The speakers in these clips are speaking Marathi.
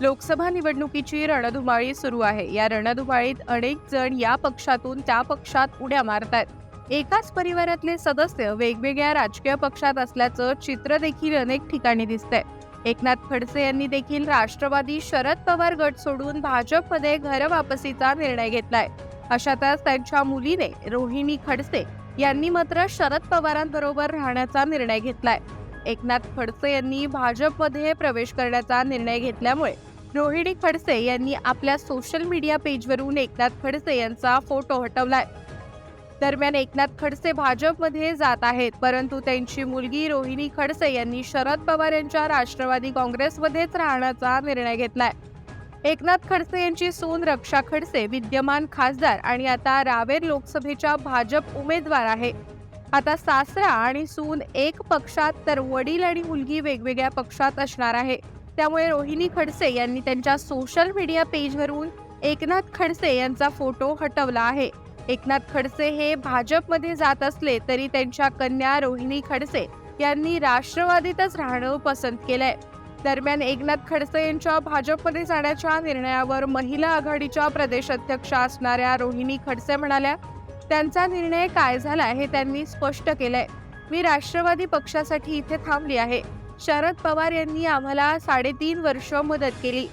लोकसभा निवडणुकीची रणधुमाळी सुरू आहे. या रणधुमाळीत अनेक जण या पक्षातून त्या पक्षात उड्या मारतायत. एकाच परिवारातले सदस्य वेगवेगळ्या राजकीय पक्षात असल्याचं चित्र देखील अनेक ठिकाणी दिसतंय. एकनाथ खडसे यांनी देखील राष्ट्रवादी शरद पवार गट सोडून भाजपमध्ये घरवापसीचा निर्णय घेतलाय. अशातच त्यांच्या मुलीने रोहिणी खडसे यांनी मात्र शरद पवारांबरोबर राहण्याचा निर्णय घेतलाय. एकनाथ खडसे यांनी भाजपमध्ये प्रवेश करण्याचा निर्णय घेतल्यामुळे रोहिणी खडसे यांनी आपल्या सोशल मीडिया पेजवरून एकनाथ खडसे यांचा फोटो हटवलाय. दरम्यान एकनाथ खडसे भाजपमध्ये जात आहेत परंतु त्यांची मुलगी रोहिणी खडसे यांनी शरद पवार यांच्या राष्ट्रवादी काँग्रेसमध्येच राहण्याचा निर्णय घेतलाय. एकनाथ खडसे यांची सून रक्षा खडसे विद्यमान खासदार आणि आता रावेर लोकसभेच्या भाजप उमेदवार आहे. आता सासरा आणि सून एक पक्षात तर वडील आणि मुलगी वेगवेगळ्या पक्षात असणार आहे. त्यामुळे रोहिणी खडसे यांनी त्यांच्या सोशल मीडिया पेजवरून एकनाथ खडसे यांचा फोटो हटवला आहे. एकनाथ खडसे हे भाजपमध्ये जात असले तरी त्यांच्या कन्या रोहिणी खडसे यांनी राष्ट्रवादीतच राहणं पसंत केलंय. दरम्यान एकनाथ खडसे यांच्या भाजपमध्ये जाण्याच्या निर्णयावर महिला आघाडीच्या प्रदेश अध्यक्षा असणाऱ्या रोहिणी खडसे म्हणाल्या त्यांचा निर्णय काय झाला हे त्यांनी स्पष्ट केलंय. मी राष्ट्रवादी पक्षासाठी इथे थांबली आहे. शरद पवार यांनी आम्हाला साडेतीन वर्ष मदत केली.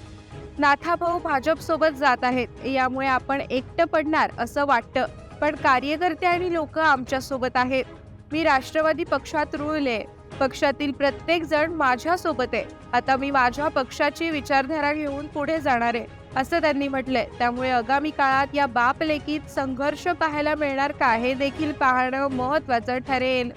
नाथाभाऊ भाजपसोबत जात आहेत. यामुळे आपण एकटं पडणार असं वाटतं. पण कार्यकर्ते आणि लोक आमच्यासोबत आहेत. मी राष्ट्रवादी पक्षात रुळले. पक्षातील प्रत्येक जण माझ्यासोबत आहे. आता मी माझ्या पक्षाची विचारधारा घेऊन पुढे जाणार आहे असं त्यांनी म्हटलंय. त्यामुळे आगामी काळात या बापलेकीत संघर्ष पाहायला मिळणार का हे देखील पाहणं महत्वाचं ठरेल.